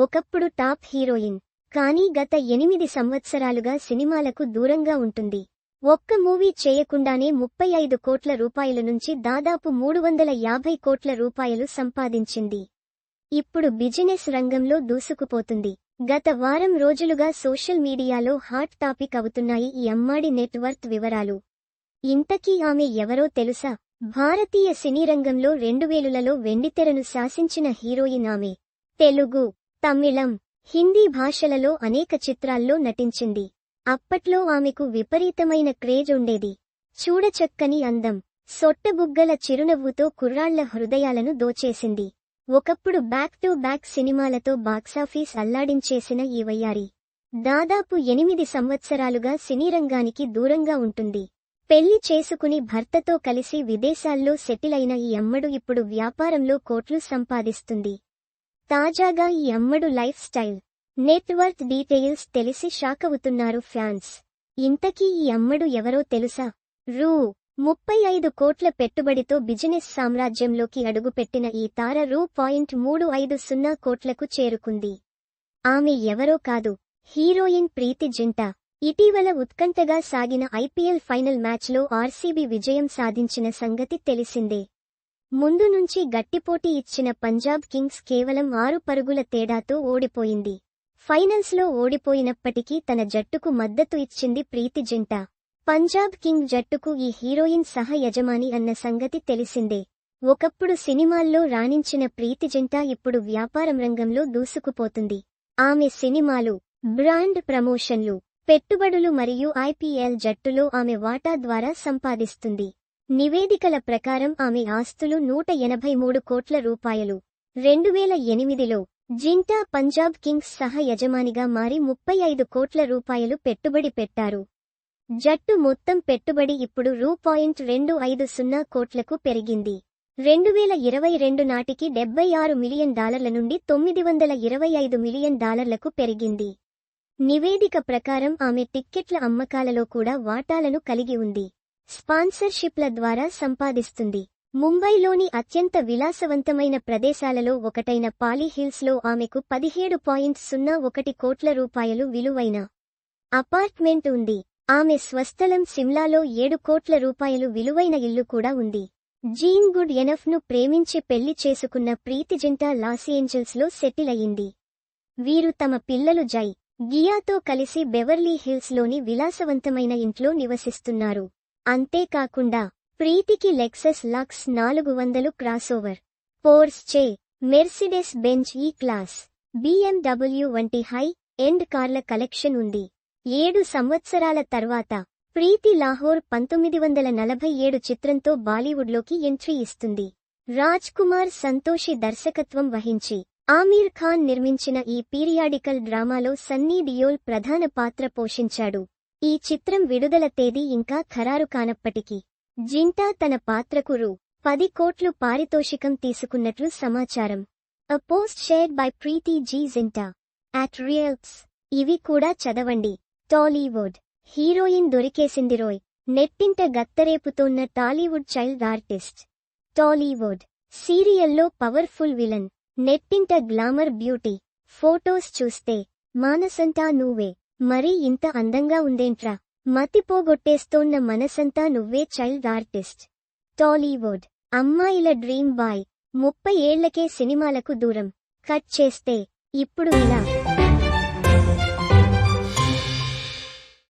ఒకప్పుడు top heroine. కానీ గత ఎనిమిది సంవత్సరాలుగా సినిమాలకు దూరంగా ఉంటుంది. ఒక్క మూవీ చేయకుండానే ముప్పై ఐదు కోట్ల రూపాయల నుంచి దాదాపు మూడు వందల యాభై కోట్ల రూపాయలు సంపాదించింది. ఇప్పుడు బిజినెస్ రంగంలో దూసుకుపోతుంది. గత వారం రోజులుగా సోషల్ మీడియాలో హాట్ టాపిక్ అవుతున్నాయి ఈ అమ్మాడి నెట్వర్త్ వివరాలు. ఇంతకీ ఆమె ఎవరో తెలుసా? భారతీయ సినీ రంగంలో రెండువేలులలో వెండితెరను శాసించిన హీరోయిన్ ఆమె. తెలుగు. తమిళం హిందీ భాషలలో అనేక చిత్రాల్లో నటించింది. అప్పట్లో ఆమెకు విపరీతమైన క్రేజ్ ఉండేది. చూడచక్కని అందం సొట్టబుగ్గల చిరునవ్వుతో కుర్రాళ్ళ హృదయాలను దోచేసింది. ఒకప్పుడు బ్యాక్ టు బ్యాక్ సినిమాలతో బాక్సాఫీస్ అల్లాడించేసిన ఈ వయ్యారి దాదాపు ఎనిమిది సంవత్సరాలుగా సినీరంగానికి దూరంగా ఉంటుంది. పెళ్ళి చేసుకుని భర్తతో కలిసి విదేశాల్లో సెటిల్ అయిన ఈ అమ్మడు ఇప్పుడు వ్యాపారంలో కోట్లు సంపాదిస్తుంది. తాజాగా ఈ అమ్మడు లైఫ్ స్టైల్ నెట్వర్త్ డీటెయిల్స్ తెలిసి షాకవుతున్నారు ఫ్యాన్స్. ఇంతకీ ఈ అమ్మడు ఎవరో తెలుసా? రూ. ముప్పై ఐదు కోట్ల పెట్టుబడితో బిజినెస్ సామ్రాజ్యంలోకి అడుగుపెట్టిన ఈ తార రూ. పాయింట్ మూడు ఐదు సున్నా కోట్లకు చేరుకుంది. ఆమె ఎవరో కాదు హీరోయిన్ ప్రీతి జింటా. ఇటీవల ఉత్కంఠగా సాగిన ఐపీఎల్ ఫైనల్ మ్యాచ్లో ఆర్సీబీ విజయం సాధించిన సంగతి తెలిసిందే. ముందు నుంచి గట్టిపోటీ ఇచ్చిన పంజాబ్ కింగ్స్ కేవలం ఆరు పరుగుల తేడాతో ఓడిపోయింది. ఫైనల్స్లో ఓడిపోయినప్పటికీ తన జట్టుకు మద్దతు ఇచ్చింది ప్రీతి జంట. పంజాబ్ కింగ్ జట్టుకు ఈ హీరోయిన్ సహ యజమాని అన్న సంగతి తెలిసిందే. ఒకప్పుడు సినిమాల్లో రాణించిన ప్రీతి జంట ఇప్పుడు వ్యాపారం రంగంలో దూసుకుపోతుంది. ఆమె సినిమాలు బ్రాండ్ ప్రమోషన్లు పెట్టుబడులు మరియు ఐపీఎల్ జట్టులో ఆమె వాటా ద్వారా సంపాదిస్తుంది. నివేదికల ప్రకారం ఆమె ఆస్తులు నూట ఎనభై మూడు కోట్ల రూపాయలు. రెండు వేల ఎనిమిదిలో జింటా పంజాబ్ కింగ్స్ సహ యజమానిగా మారి ముప్పై ఐదు కోట్ల రూపాయలు పెట్టుబడి పెట్టారు. జట్టు మొత్తం పెట్టుబడి ఇప్పుడు రూ పాయింట్ రెండు ఐదు సున్నా కోట్లకు పెరిగింది. రెండు వేల ఇరవై రెండు నాటికి డెబ్బై ఆరు మిలియన్ డాలర్ల నుండి తొమ్మిది వందల ఇరవై ఐదు మిలియన్ డాలర్లకు పెరిగింది. నివేదిక ప్రకారం ఆమె టిక్కెట్ల అమ్మకాలలో కూడా వాటాలను కలిగి ఉంది. స్పాన్సర్షిప్ల ద్వారా సంపాదిస్తుంది. ముంబైలోని అత్యంత విలాసవంతమైన ప్రదేశాలలో ఒకటైన పాలీహిల్స్లో ఆమెకు పదిహేడు పాయింట్ సున్నా ఒకటి కోట్ల రూపాయలు విలువైన అపార్ట్మెంట్ ఉంది. ఆమె స్వస్థలం సిమ్లాలో ఏడు కోట్ల రూపాయలు విలువైన ఇల్లు కూడా ఉంది. జీన్ గుడ్ ఎనఫ్ను ప్రేమించి పెళ్ళి చేసుకున్న ప్రీతి జంట లాసిఏంజల్స్ సెటిల్ అయింది. వీరు తమ పిల్లలు జై గియాతో కలిసి బెవర్లీ హిల్స్లోని విలాసవంతమైన ఇంట్లో నివసిస్తున్నారు. అంతేకాకుండా ప్రీతికి లెక్సస్ లక్స్ నాలుగు వందలు crossover Porsche Mercedes Benz E class. BMW వంటి హై ఎండ్ కార్ల కలెక్షన్ ఉంది. ఏడు సంవత్సరాల తర్వాత ప్రీతి లాహోర్ పంతొమ్మిది వందల నలభై ఏడు చిత్రంతో బాలీవుడ్లోకి ఎంట్రీ ఇస్తుంది. రాజ్ కుమార్ సంతోషి దర్శకత్వం వహించి ఆమీర్ ఖాన్ నిర్మించిన ఈ పీరియాడికల్ డ్రామాలో సన్నీ డియోల్ ప్రధాన పాత్ర పోషించాడు. ఈ చిత్రం విడుదల తేదీ ఇంకా ఖరారు కానప్పటికీ జింటా తన పాత్రకు రూ. పది కోట్లు పారితోషికం తీసుకున్నట్లు సమాచారం. A post shared by Preity G Zinta at రియల్స్ ఇవి కూడా చదవండి. టాలీవుడ్. హీరోయిన్ దొరికేసింది రోయ్. నెట్టింట గత్తరేపుతోన్న టాలీవుడ్ చైల్డ్ ఆర్టిస్ట్. టాలీవుడ్. సీరియల్లో పవర్ఫుల్ విలన్. నెట్టింట గ్లామర్ బ్యూటీ. ఫోటోస్ చూస్తే మానసంటా నువ్వే. మరీ ఇంత అందంగా ఉందేంట్రా మతిపోగొట్టేస్తోన్న మనసంతా నువ్వే చైల్డ్ ఆర్టిస్ట్. టాలీవుడ్. అమ్మాయిల డ్రీమ్ బాయ్. ముప్పై ఏళ్ళకే సినిమాలకు దూరం. కట్ చేస్తే. ఇప్పుడు ఇలా.